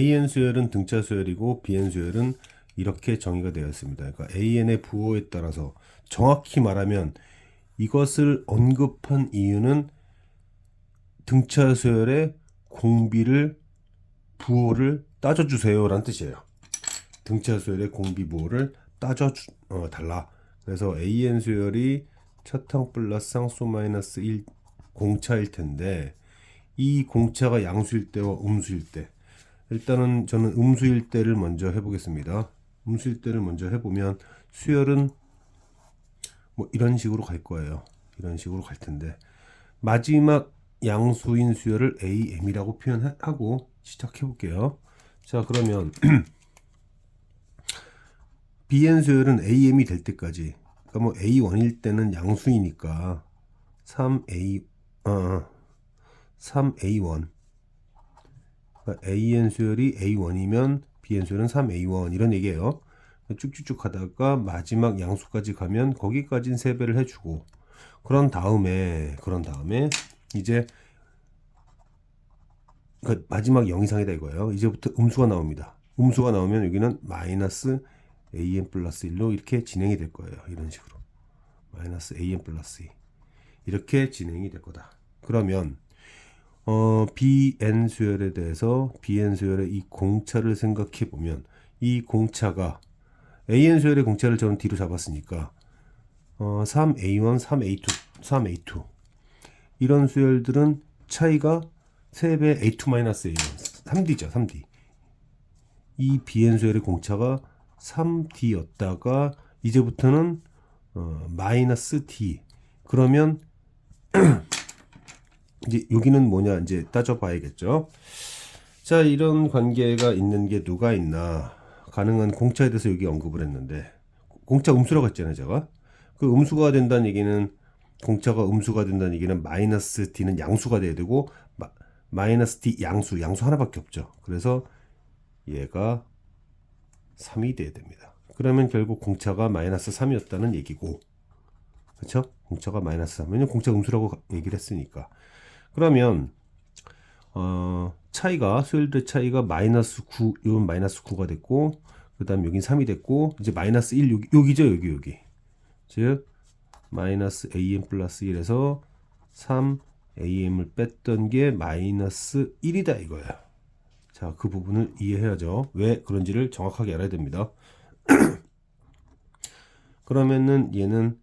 AN 수열은 등차 수열이고 BN 수열은 이렇게 정의가 되어 있습니다. 그러니까 AN의 부호에 따라서 정확히 말하면 이것을 언급한 이유는 등차 수열의 공비를 부호를 따져주세요라는 뜻이에요. 등차 수열의 공비 부호를 따져 주, 어, 달라. 그래서 AN 수열이 첫항 플러스 상수 마이너스 1 공차일 텐데 이 공차가 양수일 때와 음수일 때 일단은 저는 음수일 때를 먼저 해보겠습니다. 음수일 때를 먼저 해보면 수열은 뭐 이런 식으로 갈 거예요. 이런 식으로 갈 텐데 마지막 양수인 수열을 AM이라고 표현하고 시작해 볼게요. 자 그러면 BN 수열은 AM이 될 때까지 그러니까 뭐 A1일 때는 양수이니까 3A 어 3A1 그러니까 AN 수열이 A1이면 BN 수열은 3A1 이런 얘기예요. 쭉쭉쭉 가다가 마지막 양수까지 가면 거기까지는 세배를 해주고 그런 다음에 그런 다음에 이제 그 마지막 0 이상이다 이거예요. 이제부터 음수가 나옵니다. 음수가 나오면 여기는 마이너스 an 플러스 1로 이렇게 진행이 될 거예요. 이런 식으로 마이너스 an 플러스 2 이렇게 진행이 될 거다. 그러면 어, bn 수열에 대해서 bn 수열의 이 공차를 생각해 보면 이 공차가 an 수열의 공차를 저는 뒤로 잡았으니까 어, 3a1, 3a2, 3a2 이런 수열들은 차이가 3배 a2-a1 3d죠 3d 이 bn 수열의 공차가 3d였다가 이제부터는 어, 마이너스 d. 그러면 이제 여기는 뭐냐 이제 따져봐야겠죠. 자 이런 관계가 있는 게 누가 있나. 가능한 공차에 대해서 여기 언급을 했는데 공차 음수라고 했잖아요 제가. 그 음수가 된다는 얘기는 공차가 음수가 된다는 얘기는 마이너스 d는 양수가 돼야 되고 마, 마이너스 d 양수 양수 하나밖에 없죠. 그래서 얘가 3이 돼야 됩니다. 그러면 결국 공차가 마이너스 3이었다는 얘기고 그렇죠 공차가 마이너스 3면 공차 음수라고 얘기를 했으니까 그러면 어, 차이가 수열들의 차이가 마이너스 9, 이건 마이너스 9가 됐고 그다음 여긴 3이 됐고 이제 마이너스 1 여기 여기죠 여기 여기 즉 마이너스 am 플러스 1에서 3 am을 뺐던 게 마이너스 1이다 이거야. 자, 그 부분을 이해해야죠. 왜 그런지를 정확하게 알아야 됩니다. 그러면은 얘는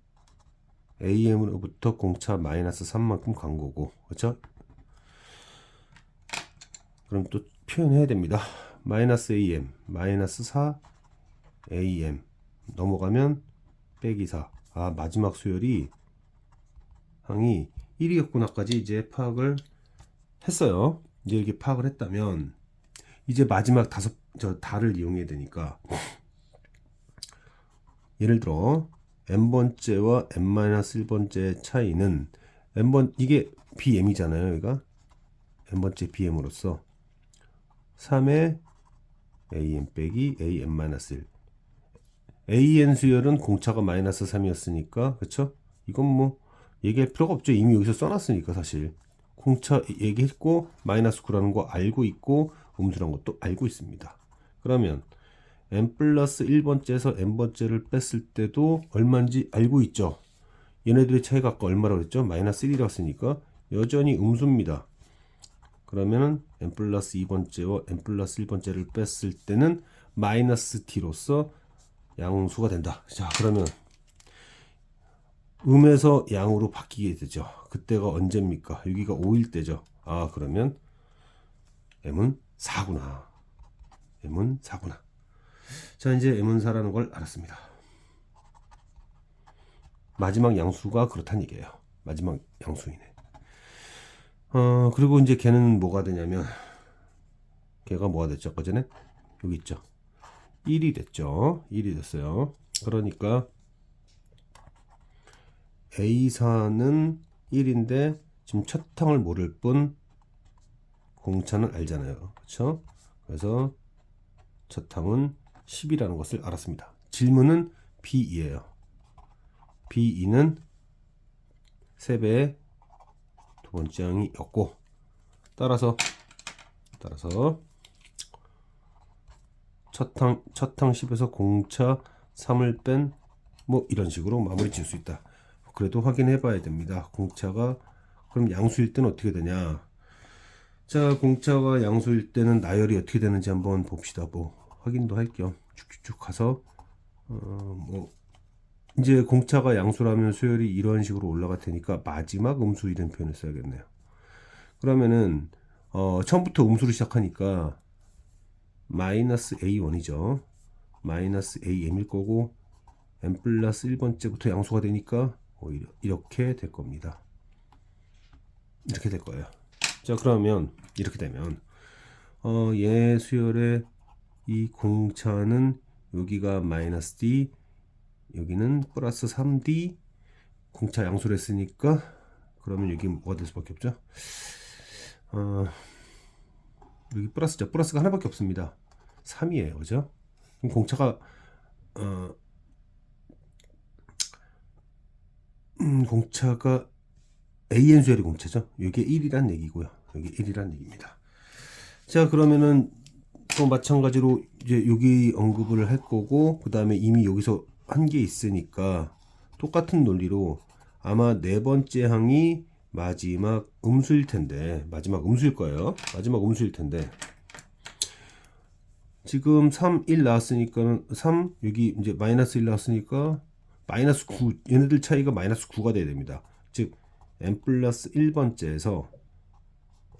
am으로부터 공차 마이너스 3만큼 간 거고, 그렇죠? 그럼 또 표현해야 됩니다. 마이너스 am, 마이너스 4 am 넘어가면 빼기 4. 아 마지막 수열이 항이 1이었구나까지 이제 파악을 했어요. 이제 이렇게 파악을 했다면 이제 마지막 다섯 저 달을 이용해야 되니까 예를 들어 n번째와 n-1번째 차이는 n번 이게 bm이잖아요. 여기가 n번째 bm으로서 3의 am 빼기 am-1 an 수열은 공차가 마이너스 3이었으니까 그쵸? 이건 뭐 얘기할 필요가 없죠. 이미 여기서 써놨으니까 사실 공차 얘기했고 마이너스 9라는 거 알고 있고 음수란 것도 알고 있습니다. 그러면 n 플러스 1번째에서 n번째를 뺐을 때도 얼마인지 알고 있죠. 얘네들의 차이가 아까 얼마라고 그랬죠? 마이너스 1이라고 했으니까 여전히 음수입니다. 그러면은 n 플러스 2번째와 n 플러스 1번째를 뺐을 때는 마이너스 t로서 양수가 된다. 자 그러면 음에서 양으로 바뀌게 되죠. 그때가 언제입니까? 여기가 5일 때죠. 아 그러면 m은 4구나. m은 4구나. 자 이제 4라는 걸 알았습니다. 마지막 양수가 그렇다는 얘기예요. 마지막 양수이네. 어 그리고 이제 걔는 뭐가 되냐면 걔가 뭐가 됐죠? 아까 전에 여기 있죠. 1이 됐죠. 1이 됐어요. 그러니까 A4는 1인데 지금 첫 항을 모를 뿐 공차는 알잖아요. 그렇죠? 그래서 첫 항은 10이라는 것을 알았습니다. 질문은 B2예요. B2는 3배의 두 번째 항이었고 따라서 따라서 첫항 첫항 10에서 공차 3을 뺀 뭐 이런 식으로 마무리 지을 수 있다. 그래도 확인해 봐야 됩니다. 공차가 그럼 양수일 때는 어떻게 되냐? 자, 공차가 양수일 때는 나열이 어떻게 되는지 한번 봅시다. 뭐 확인도 할 겸 쭉쭉쭉 가서 어, 뭐 이제 공차가 양수라면 수열이 이런 식으로 올라갈 테니까 마지막 음수 이런 표현을 써야겠네요. 그러면은 어, 처음부터 음수로 시작하니까 마이너스 A1이죠. 마이너스 AM일 거고 M 플러스 1번째부터 양수가 되니까 오히려 이렇게 될 겁니다. 이렇게 될 거예요. 자 그러면 이렇게 되면 어, 얘 수열의 이 공차는 여기가 마이너스 D 여기는 플러스 3D 공차 양수를 했으니까 그러면 여기 뭐가 될 수밖에 없죠? 어, 여기 플러스죠. 플러스가 하나밖에 없습니다. 3이에요. 그죠? 그럼 공차가 어, 음, 공차가 AN 수열의 공차죠? 이게 1이란 얘기고요. 여기 1이란 얘기입니다. 자 그러면은 또 마찬가지로 이제 여기 언급을 할 거고 그 다음에 이미 여기서 한 게 있으니까 똑같은 논리로 아마 네 번째 항이 마지막 음수일 텐데 마지막 음수일 거예요. 마지막 음수일 텐데. 지금 3, 1 나왔으니까 3 여기 이제 마이너스 1 나왔으니까 마이너스 9 얘네들 차이가 마이너스 9가 돼야 됩니다. 즉 n 플러스 1번째에서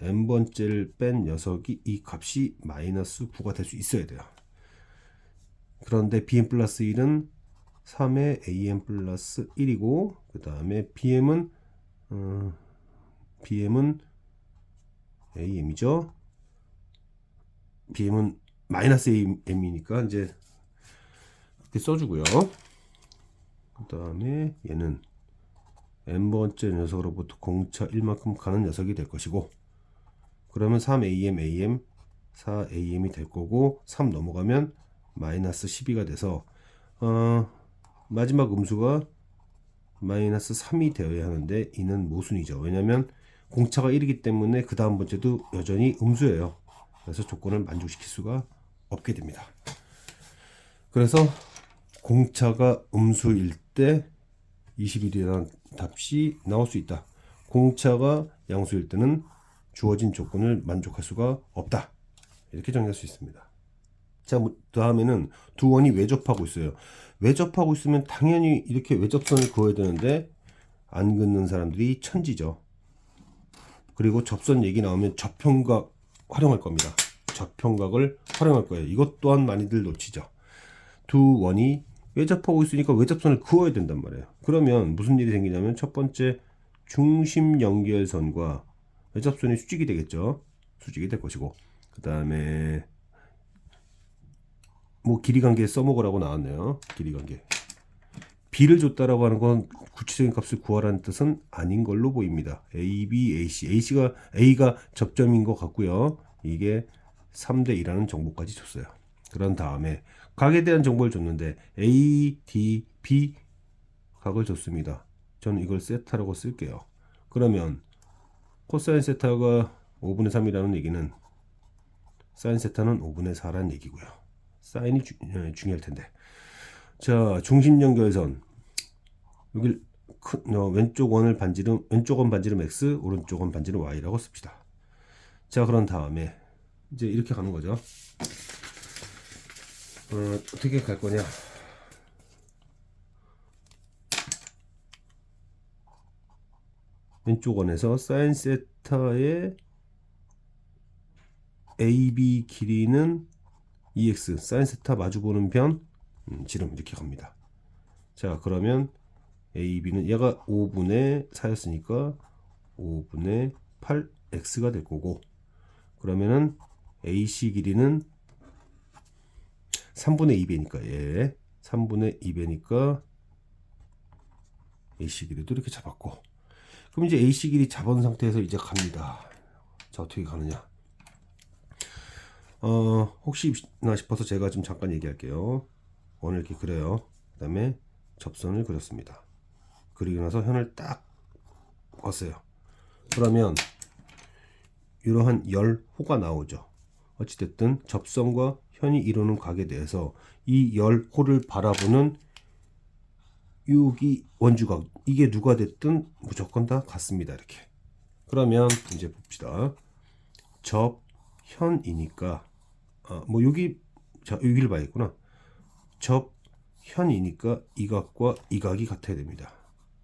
n번째를 뺀 녀석이 이 값이 마이너스 9가 될 수 있어야 돼요. 그런데 bm 플러스 1은 3의 am 플러스 1이고 그 다음에 bm은 어, bm은 am이죠. bm은 마이너스 am이니까 이제 이렇게 써주고요. 그 다음에 얘는 n번째 녀석으로부터 공차 1만큼 가는 녀석이 될 것이고 그러면 3am, am, 4am이 될 거고 3 넘어가면 마이너스 12가 돼서 어, 마지막 음수가 마이너스 3이 되어야 하는데 이는 모순이죠. 왜냐하면 공차가 1이기 때문에 그 다음 번째도 여전히 음수예요. 그래서 조건을 만족시킬 수가 없게 됩니다. 그래서 공차가 음수일 때 21이라는 답이 나올 수 있다. 공차가 양수일 때는 주어진 조건을 만족할 수가 없다. 이렇게 정리할 수 있습니다. 자, 뭐, 다음에는 두 원이 외접하고 있어요. 외접하고 있으면 당연히 이렇게 외접선을 그어야 되는데 안 긋는 사람들이 천지죠. 그리고 접선 얘기 나오면 접형각 활용할 겁니다. 접형각을 활용할 거예요. 이것 또한 많이들 놓치죠. 두 원이 외접하고 있으니까 외접선을 그어야 된단 말이에요. 그러면 무슨 일이 생기냐면 첫 번째 중심 연결선과 외 접선이 수직이 되겠죠. 수직이 될 것이고 그 다음에 뭐 길이 관계 써먹으라고 나왔네요. 길이 관계. b를 줬다라고 하는 건 구체적인 값을 구하라는 뜻은 아닌 걸로 보입니다. a, b, ac. ac가 a가 접점인 것 같고요. 이게 3대 2라는 정보까지 줬어요. 그런 다음에 각에 대한 정보를 줬는데 a, d, b 각을 줬습니다. 저는 이걸 세타라고 쓸게요. 그러면 코사인 세타가 5분의 3이라는 얘기는 사인 세타는 5분의 4라는 얘기고요. 사인이 주, 어, 중요할 텐데. 자, 중심 연결선. 여기 큰, 어, 왼쪽 원을 반지름, 왼쪽 원 반지름 x, 오른쪽 원 반지름 y라고 씁시다. 자, 그런 다음에 이제 이렇게 가는 거죠. 어, 어떻게 갈 거냐? 왼쪽 원에서 사인 세타의 AB 길이는 EX 사인 세타 마주보는 변 음, 지름 이렇게 갑니다. 자 그러면 AB는 얘가 5분의 4였으니까 5분의 8X가 될 거고 그러면은 AC 길이는 3분의 2배니까 예 3분의 2배니까 AC 길이도 이렇게 잡았고 그럼 이제 AC 길이 잡은 상태에서 이제 갑니다. 자, 어떻게 가느냐. 어, 혹시나 싶어서 제가 좀 잠깐 얘기할게요. 원을 이렇게 그려요. 그 다음에 접선을 그렸습니다. 그리고 나서 현을 딱 껐어요. 그러면 이러한 열호가 나오죠. 어찌됐든 접선과 현이 이루는 각에 대해서 이 열호를 바라보는 여기 원주각 이게 누가 됐든 무조건 다 같습니다. 이렇게. 그러면 이제 봅시다. 접현이니까 아, 뭐 여기 자 여기를 봐야겠구나. 접현이니까 이 각과 이 각이 같아야 됩니다.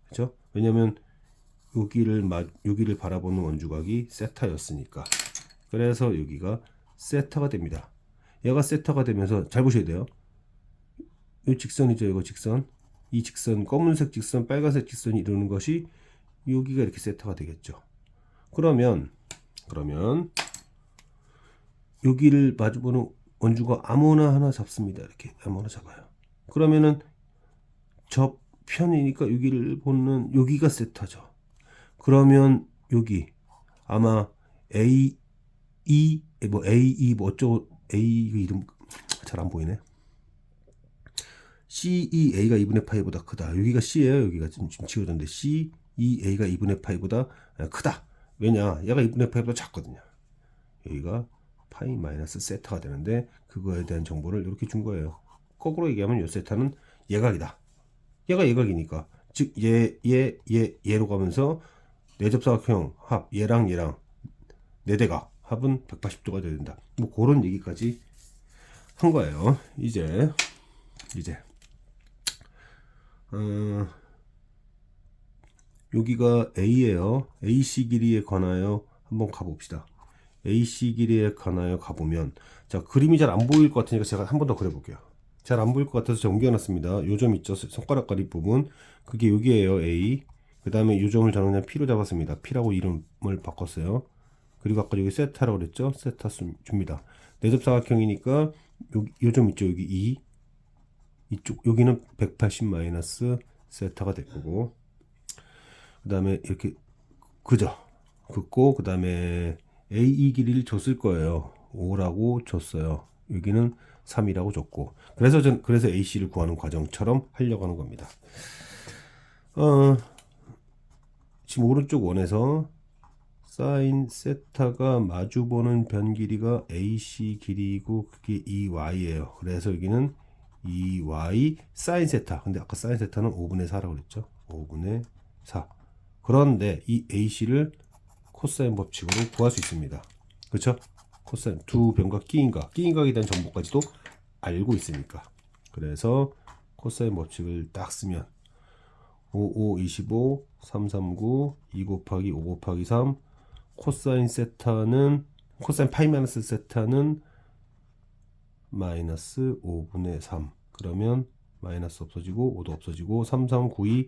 그렇죠? 왜냐면 여기를 마, 여기를 바라보는 원주각이 세타였으니까. 그래서 여기가 세타가 됩니다. 얘가 세타가 되면서 잘 보셔야 돼요. 이 직선이죠, 이거 직선. 이 직선, 검은색 직선, 빨간색 직선이 이루는 것이 여기가 이렇게 세타가 되겠죠. 그러면 그러면 여기를 마주보는 원주가 아무나 하나 잡습니다. 이렇게 아무나 잡아요. 그러면은 접편이니까 여기를 보는 여기가 세타죠. 그러면 여기 아마 A E 뭐 A E 뭐 어쩌고 A 그 이름 잘 안 보이네. C E A가 2분의 파이보다 크다. 여기가 C예요. 여기가 지금 지금 지워졌는데 C E A가 2분의 파이보다 크다. 왜냐? 얘가 2분의 파이보다 작거든요. 여기가 파이 마이너스 세타가 되는데 그거에 대한 정보를 이렇게 준 거예요. 거꾸로 얘기하면 요 세타는 예각이다. 얘가 예각이니까 즉 얘 얘 얘 얘로 가면서 내접사각형 합 얘랑 얘랑 네대각 합은 180도가 돼야 된다. 뭐 그런 얘기까지 한 거예요. 이제 이제 어, 여기가 A예요. AC 길이에 관하여 한번 가봅시다. AC 길이에 관하여 가보면 자 그림이 잘 안 보일 것 같으니까 제가 한 번 더 그려볼게요. 잘 안 보일 것 같아서 제가 옮겨놨습니다. 요점 있죠? 손가락 가리 부분 그게 여기에요 A 그 다음에 요 점을 저는 그냥 P로 잡았습니다. P라고 이름을 바꿨어요. 그리고 아까 여기 세타라고 그랬죠? 세타 수 줍니다. 내접사각형이니까 요점 있죠? 여기 2 이쪽 여기는 180 마이너스 세타가 될 거고 그 다음에 이렇게 그죠? 긋고 그 다음에 AE 길이를 줬을 거예요. 5라고 줬어요. 여기는 3이라고 줬고 그래서 전 그래서 AC를 구하는 과정처럼 하려고 하는 겁니다. 어, 지금 오른쪽 원에서 사인 세타가 마주보는 변 길이가 AC 길이고 그게 EY예요. 그래서 여기는 EY 사인 세타. 근데 아까 사인 세타는 5분의 4라고 그랬죠. 5분의 4. 그런데 이 AC를 코사인 법칙으로 구할 수 있습니다. 그렇죠? 코사인 두 변과 끼인각, 끼인각에 대한 정보까지도 알고 있으니까. 그래서 코사인 법칙을 딱 쓰면 5, 5, 25, 3, 3, 9, 2 곱하기 5 곱하기 3, 코사인 세타는, 코사인 파이 마이너스 세타는 마이너스 5분의 3. 그러면 마이너스 없어지고, 5도 없어지고, 3, 3, 9, 2,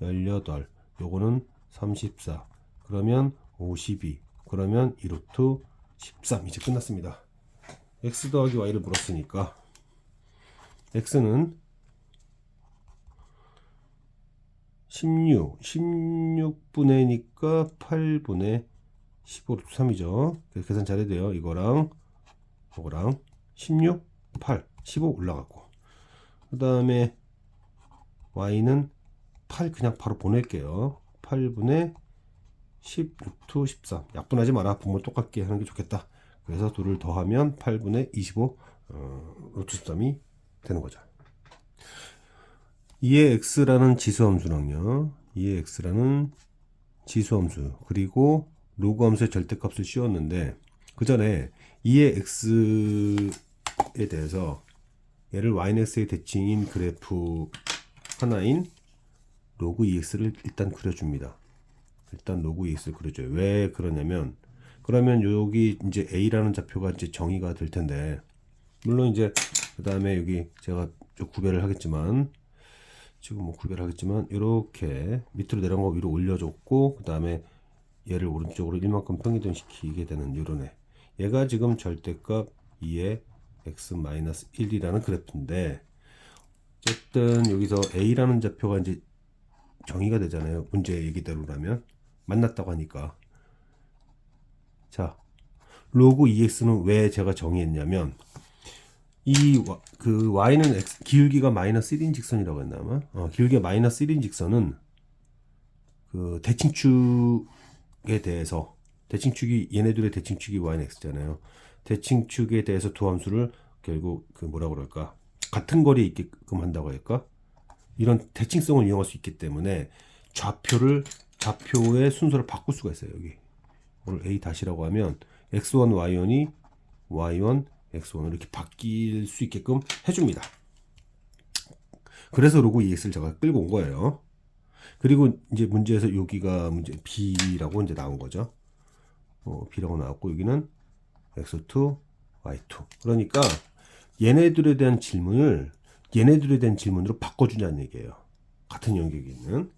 18. 요거는 34. 그러면 52. 그러면 2루트 13. 이제 끝났습니다. x 더하기 y를 물었으니까, x는 16, 16분의니까 8분의 15루트 3이죠. 계산 잘해야 돼요. 이거랑 이거랑 16, 8, 15 올라갔고 그 다음에 y는 8 그냥 바로 보낼게요. 8분의 10 루트 13 약분하지 마라. 분모 똑같게 하는 게 좋겠다. 그래서 둘을 더하면 8분의 25 어, 루트 13이 되는 거죠. 2의 x라는 지수함수랑요. 2의 x라는 지수함수 그리고 로그 함수의 절대값을 씌웠는데 그 전에 2의 x 에 대해서 얘를 yx의 대칭인 그래프 하나인 로그 2x를 일단 그려줍니다. 일단 로그 2x를 그려줘요. 왜 그러냐면 그러면 여기 이제 a라는 좌표가 이제 정의가 될 텐데 물론 이제 그 다음에 여기 제가 구별을 하겠지만 지금 뭐 구별하겠지만 이렇게 밑으로 내려간 거 위로 올려줬고 그 다음에 얘를 오른쪽으로 1만큼 평이동 시키게 되는 요런 애 얘가 지금 절대값 2의 x-1이라는 그래프인데 어쨌든 여기서 a라는 좌표가 이제 정의가 되잖아요. 문제 얘기대로라면. 만났다고 하니까. 자 로그 2x는 왜 제가 정의했냐면 이 그 y는 x, 기울기가 마이너스 1인 직선이라고 했나 아마? 어, 기울기가 마이너스 1인 직선은 그 대칭축에 대해서 대칭축이 얘네들의 대칭축이 y는 x잖아요 대칭축에 대해서 두 함수를 결국 그 뭐라 그럴까? 같은 거리에 있게끔 한다고 할까? 이런 대칭성을 이용할 수 있기 때문에 좌표를 좌표의 순서를 바꿀 수가 있어요 여기. 이걸 a 다시라고 하면 x1 y1이 y1 x1으로 이렇게 바뀔 수 있게끔 해줍니다. 그래서 로그 EX를 제가 끌고 온 거예요. 그리고 이제 문제에서 여기가 문제 B라고 이제 나온 거죠. 어, B라고 나왔고 여기는 x2 y2 그러니까 얘네들에 대한 질문을 얘네들에 대한 질문으로 바꿔주냐는 얘기예요. 같은 영역이 있는.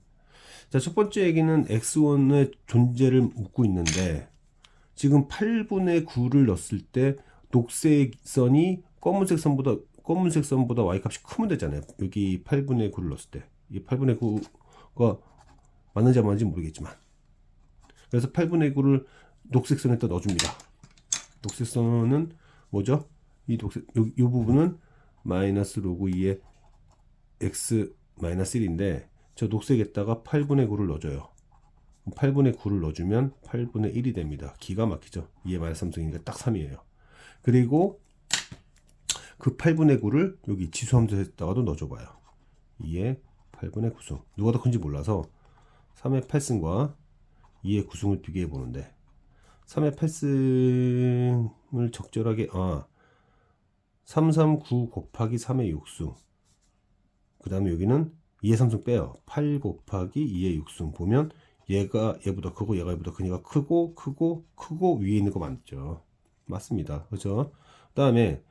자, 첫 번째 얘기는 x1의 존재를 묻고 있는데 지금 8분의 9를 넣었을 때 녹색 선이 검은색 선보다 검은색 선보다 y 값이 크면 되잖아요. 여기 8분의 9를 넣었을 때. 이 8분의 9가 맞는지 안 맞는지 모르겠지만. 그래서 8분의 9를 녹색 선에다 넣어줍니다. 녹색 선은 뭐죠? 이 녹색 요, 요 부분은 마이너스 로그 2의 x 마이너스 1인데 저 녹색에다가 8분의 9를 넣어줘요. 8분의 9를 넣어주면 8분의 1이 됩니다. 기가 막히죠. 2의 마이너스 3승이니까 딱 3이에요. 그리고 그 8분의 9를 여기 지수함수에다가도 넣어줘봐요. 2의 8분의 9승. 누가 더 큰지 몰라서 3의 8승과 2의 9승을 비교해 보는데 3의 8승을 적절하게 아 339 곱하기 3의 6승 그 다음에 여기는 2의 3승 빼요. 8 곱하기 2의 6승. 보면 얘가 얘보다 크고 얘가 얘보다 크니까 크고 크고 크고 위에 있는 거 맞죠? 맞습니다. 그죠? 그 다음에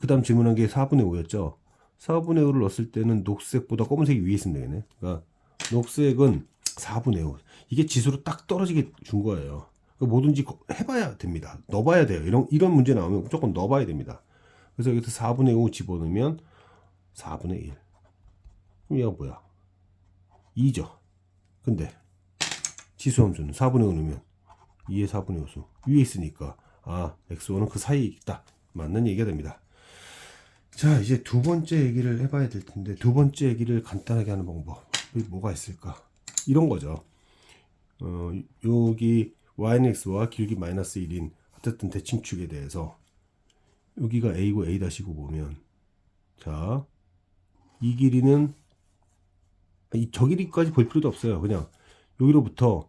그 다음 질문한 게 4분의 5였죠? 4분의 5를 넣었을 때는 녹색보다 검은색이 위에 있으면 되겠네. 그러니까 녹색은 4분의 5 이게 지수로 딱 떨어지게 준 거예요 뭐든지 거- 해봐야 됩니다 넣어봐야 돼요 이런 이런 문제 나오면 무조건 넣어봐야 됩니다 그래서 여기서 4분의 5 집어넣으면 4분의 1. 그럼 얘가 뭐야? 2죠. 근데 지수함수는 4분의 5 넣으면 2의 4분의 5수 위에 있으니까 아 x1은 그 사이에 있다. 맞는 얘기가 됩니다. 자 이제 두 번째 얘기를 해봐야 될 텐데 두 번째 얘기를 간단하게 하는 방법 뭐가 있을까? 이런 거죠. 어, 여기 ynx와 길기 마이너스 1인 어쨌든 대칭축에 대해서 여기가 A고 A 다시고 보면 자 이 길이는 이 저 길이까지 볼 필요도 없어요. 그냥 여기로부터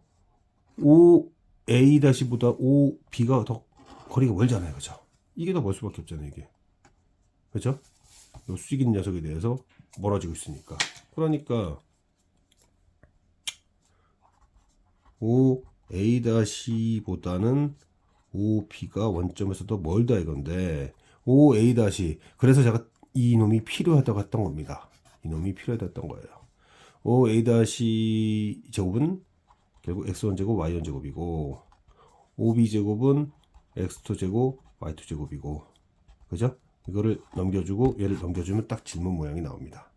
5A 다시보다 5B가 더 거리가 멀잖아요. 그죠? 이게 더 멀 수밖에 없잖아요. 이게 그죠? 요 수직인 녀석에 대해서 멀어지고 있으니까 그러니까 5A 다시보다는 5B가 원점에서 더 멀다 이건데 5A 다시 그래서 제가 이 놈이 필요하다고 했던 겁니다. 이 놈이 필요하다고 했던 거예요. 5A 다시 제곱은 결국 x1 제곱 y1 제곱이고 5b 제곱은 x2 제곱 y2 제곱이고 그죠? 이거를 넘겨주고 얘를 넘겨주면 딱 질문 모양이 나옵니다.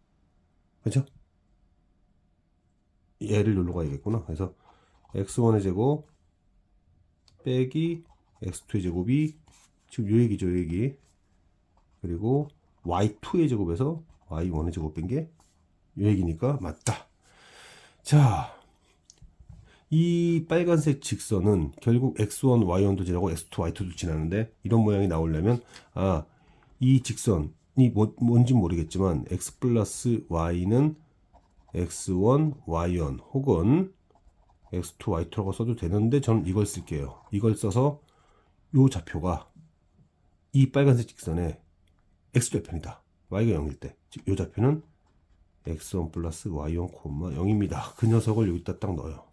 그죠? 얘를 놀러 가야겠구나. 그래서 x1의 제곱 빼기 x2의 제곱이 지금 요 얘기죠, 요 얘기. 그리고 y2의 제곱에서 y1의 제곱 뺀 게 요 얘기니까 맞다. 자, 이 빨간색 직선은 결국 x1, y1도 지나고 x2, y2도 지나는데 이런 모양이 나오려면 아, 이 직선이 뭐, 뭔지 모르겠지만 x 플러스 y는 x1, y1 혹은 x2, y2라고 써도 되는데 저는 이걸 쓸게요. 이걸 써서 요 좌표가 이 빨간색 직선의 x좌편이다. y가 0일 때. 즉, 요 좌표는 x1 플러스 y1, 0입니다. 그 녀석을 여기다 딱 넣어요.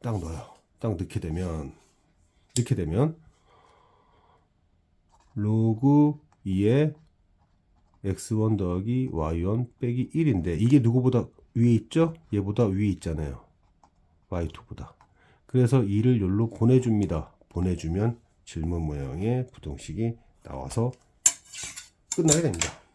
딱 넣어요. 딱 넣게 되면, 넣게 되면, 로그 2의 x1 더하기 y1 빼기 1인데, 이게 누구보다 위에 있죠? 얘보다 위에 있잖아요. Y2보다. 그래서 2를 여기로 보내줍니다. 보내주면 질문 모양의 부동식이 나와서 끝나게 됩니다.